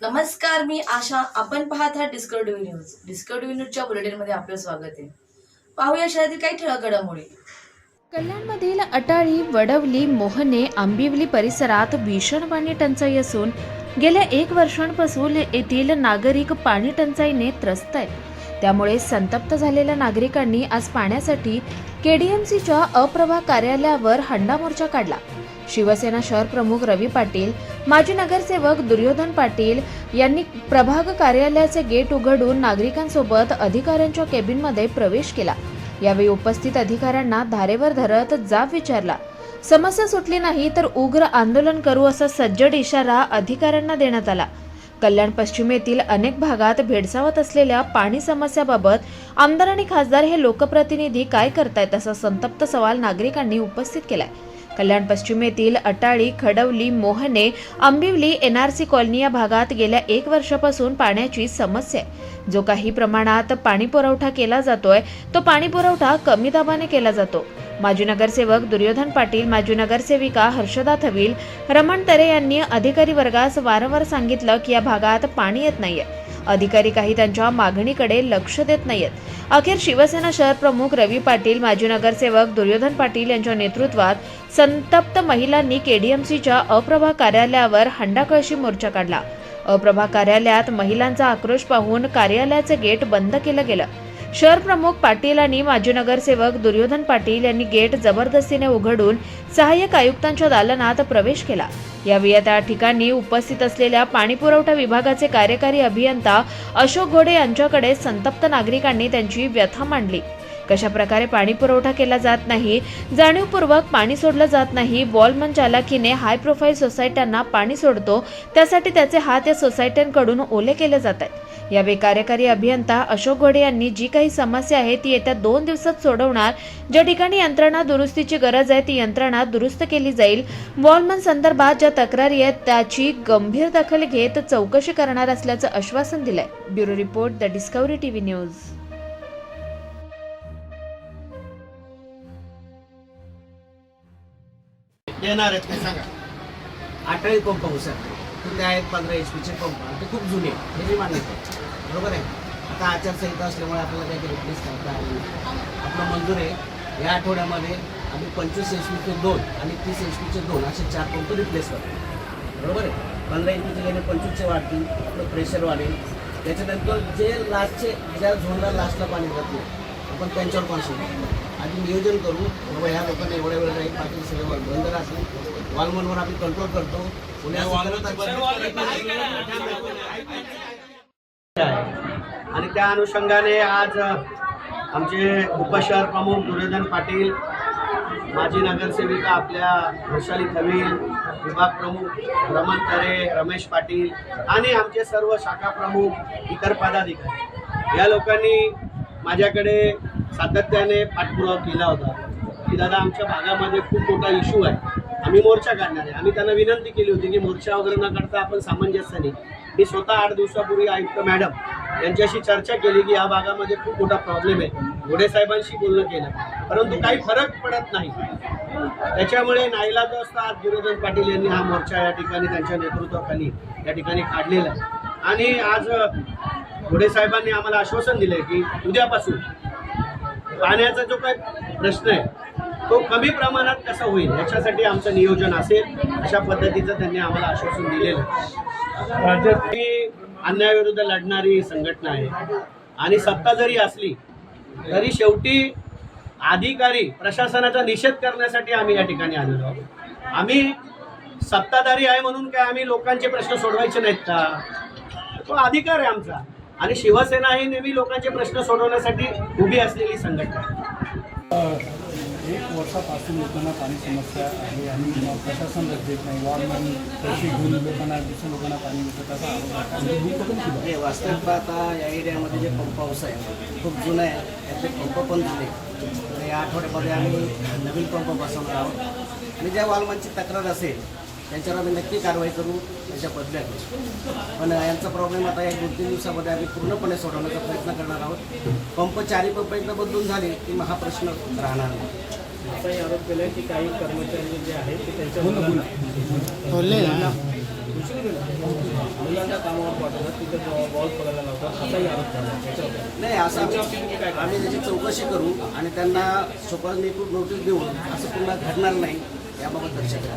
नमस्कार मी आशा. आपण पाहत आहात डिस्कवरी न्यूज डिस्कवरी न्यूजच्या बुलेटिनमध्ये आपलं स्वागत आहे. पाहूया शहरातील काही ठळक घडामोडी कल्याणमधील अटाळी वडवली मोहने आंबिवली परिसरात भीषण पाणी टंचाई असून गेल्या एक वर्षांपासून येथील नागरिक पाणी टंचाईने त्रस्त आहेत. त्यामुळे संतप्त झालेल्या नागरिकांनी आज पाण्यासाठी केडीएमसीच्या अप्रभा कार्यालयावर हंडा मोर्चा काढला. शिवसेना शहर प्रमुख रवी पाटील माजी नगरसेवक दुर्योधन पाटील यांनी प्रभाग कार्यालयाचे गेट उघडून नागरिकांसोबत अधिकाऱ्यांच्या केबिनमध्ये प्रवेश केला. यावेळी उपस्थित अधिकाऱ्यांना धारेवर धरत जाब विचारला. समस्या सुटली नाही तर उग्र आंदोलन करू असा सज्जड इशारा अधिकाऱ्यांना देण्यात आला. कल्याण पश्चिमेतील अनेक भागात भेडसावत असलेल्या पाणी समस्याबाबत आमदार आणि खासदार हे लोकप्रतिनिधी काय करतायत असा संतप्त सवाल नागरिकांनी उपस्थित केलाय. कल्याण पश्चिमेतील अटाळी खडवली मोहने आंबिवली एनआरसी कॉलनी या भागात गेल्या एक वर्षापासून पाण्याची समस्या आहे. जो काही प्रमाणात पाणी पुरवठा केला जातोय तो पाणी पुरवठा कमी दाबाने केला जातो. माजी नगरसेवक दुर्योधन पाटील माजी नगरसेविका हर्षदा थविल रमण तरे यांनी अधिकारी वर्गास वारंवार सांगितलं की या भागात पाणी येत नाहीये. अधिकारी काही त्यांच्या मागणीकडे लक्ष देत नाहीयेत. अखेर शिवसेना शहर प्रमुख रवी पाटील माजी नगरसेवक दुर्योधन पाटील यांच्या नेतृत्वात संतप्त महिलांनी केडीएमसीच्या अप्रभा कार्यालयावर हंडाकळशी मोर्चा काढला. अप्रभा कार्यालयात महिलांचा आक्रोश पाहून कार्यालयाचे गेट बंद केलं गेलं. शहर प्रमुख पाटील आणि माजी नगरसेवक दुर्योधन पाटील यांनी गेट जबरदस्तीने उघडून सहाय्यक आयुक्तांच्या दालनात प्रवेश केला. यावेळी त्या ठिकाणी उपस्थित असलेल्या पाणीपुरवठा विभागाचे कार्यकारी अभियंता अशोक घोडे यांच्याकडे संतप्त नागरिकांनी त्यांची व्यथा मांडली. कशा प्रकारे पाणी पुरवठा केला जात नाही जाणीवपूर्वक पाणी सोडलं जात नाही वॉलमन चालाकीने हाय प्रोफाईल सोसायट्यांना पाणी सोडतो त्यासाठी त्याचे हात या सोसायट्यांकडून ओले केले जात आहेत. यावेळी कार्यकारी अभियंता अशोक घोडे यांनी जी काही समस्या आहे ती येत्या दोन दिवसात सोडवणार. ज्या ठिकाणी यंत्रणा दुरुस्तीची गरज आहे ती यंत्रणा दुरुस्त केली जाईल. वॉलमन संदर्भात ज्या तक्रारी आहेत त्याची गंभीर दखल घेत चौकशी करणार असल्याचं आश्वासन दिलंय. Bureau report the Discovery TV news. देणार आहेत ते सांगा? अठरावी पंप हो तर ते आहेत पंधरा एच पीचे पंप. आणि ते खूप जुने हे मी मान्य बरोबर आहे? आता आचारसंहिता असल्यामुळे आपल्याला काही रिप्लेस करता आलं नाही. आपलं मंजूर आहे. या आठवड्यामध्ये आम्ही पंचवीस एच पीचे दोन आणि तीस एच पीचे दोन असे चार पंप रिप्लेस करतो. बरोबर आहे? पंधरा एच पीचे गेले पंचवीसचे वाढतील. आपलं प्रेशर वाढेल. त्याच्यानंतर जे लास्टचे ज्या झोनला लास्टला पाणी जाते आपण त्यांच्यावर कॉन्सन्ट्रेट आधी नियोजन करू. बाबा ह्या लोकांना एवढ्या वेळ राहील पाटील सगळं बंद राहतील. वॉलमनवर आम्ही कंट्रोल करतो. आणि त्या अनुषंगाने आज आमचे उपशहर प्रमुख दुर्योधन पाटील माजी नगरसेविका आपल्या वैशाली थवील विभाग प्रमुख रमण तरे रमेश पाटील आणि आमचे सर्व शाखा प्रमुख इतर पदाधिकारी. या लोकांनी माझ्याकडे सातत्याने पाठपुरावा केला होता की दादा आमच्या भागामध्ये खूप मोठा इश्यू आहे. आम्ही मोर्चा काढणार आहे. आम्ही त्यांना विनंती केली होती की मोर्चा वगैरे न करता आपण सामंजस्याने मी स्वतः आठ दिवसापूर्वी आयुक्त मॅडम यांच्याशी चर्चा केली की या भागामध्ये खूप मोठा प्रॉब्लेम आहे. घोडे साहेबांशी बोलणं केलं. परंतु काही फरक पडत नाही. त्याच्यामुळे नाईलाज असता आज दुर्योधन पाटील यांनी हा मोर्चा या ठिकाणी त्यांच्या नेतृत्वाखाली या ठिकाणी काढलेला आणि आज अ, घोडे साहेबांनी आम्हाला आश्वासन दिलं की उद्यापासून पाण्याचा जो काही प्रश्न आहे तो कमी प्रमाणात कसा होईल याच्यासाठी आमचं नियोजन असेल अशा पद्धतीचं त्यांनी आम्हाला आश्वासन दिलेलं राज्यात ही अन्यायाविरुद्ध लढणारी संघटना आहे. आणि सत्ता जरी असली तरी शेवटी अधिकारी प्रशासनाचा निषेध करण्यासाठी आम्ही या ठिकाणी आलेलो आहोत. आम्ही सत्ताधारी आहे म्हणून काय आम्ही लोकांचे प्रश्न सोडवायचे नाहीत का? तो अधिकार आहे आमचा. आणि शिवसेना ही नेहमी लोकांचे प्रश्न सोडवण्यासाठी उभी असलेली संघटना. एक वर्षापासून लोकांना पाणी समस्या आहे आणि मग प्रशासन लक्ष देत नाही वॉर्डमॅन पैसे घेऊन लोकांना दुसऱ्या लोकांना पाणी देतात असा आरोप आहे. आणि मी पण केला. हे वास्तविक पाहता या एरियामध्ये जे पंप हाऊस आहे खूप जुनं आहे त्याचे पंप पण झाले तर या आठवड्यामध्ये आम्ही नवीन पंप बसवणार आहोत आणि ज्या वालमांची तक्रार असेल त्यांच्यावर आम्ही नक्की कारवाई करू त्याच्या बदल्यात पण यांचा प्रॉब्लेम आता एक दोन तीन दिवसामध्ये आम्ही पूर्णपणे सोडवण्याचा प्रयत्न करणार आहोत. पंप चारी पंप एकदा बदलून झाले की मग हा प्रश्न राहणार नाही. असाही आरोप केलाय की काही कर्मचारी जे आहेत ते त्यांच्या बोला, बोला. मुलांना मुलांना कामावर पाठवतात तिथे बॉल पडायला लावतात असाही आरोप झाला त्याच्यावर नाही असं आम्ही आम्ही त्याची चौकशी करू आणि त्यांना सुपारीकृत नोटीस देऊन असं पुन्हा घडणार नाही याबाबत लक्ष द्या.